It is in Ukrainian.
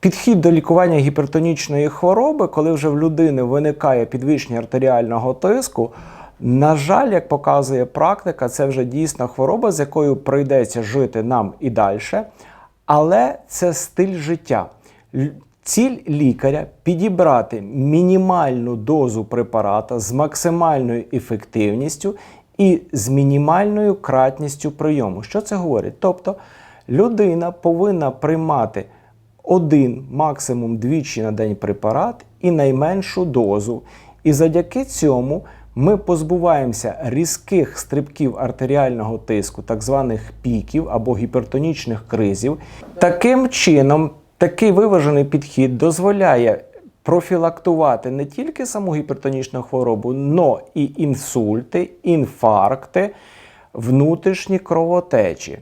Підхід до лікування гіпертонічної хвороби, коли вже в людини виникає підвищення артеріального тиску, на жаль, як показує практика, це вже дійсно хвороба, з якою прийдеться жити нам і далі. Але це стиль життя. Ціль лікаря підібрати мінімальну дозу препарата з максимальною ефективністю і з мінімальною кратністю прийому. Що це говорить? Тобто людина повинна приймати один, максимум двічі на день препарат і найменшу дозу. І завдяки цьому ми позбуваємося різких стрибків артеріального тиску, так званих піків або гіпертонічних кризів. Таким чином, такий виважений підхід дозволяє профілактувати не тільки саму гіпертонічну хворобу, но і інсульти, інфаркти, внутрішні кровотечі.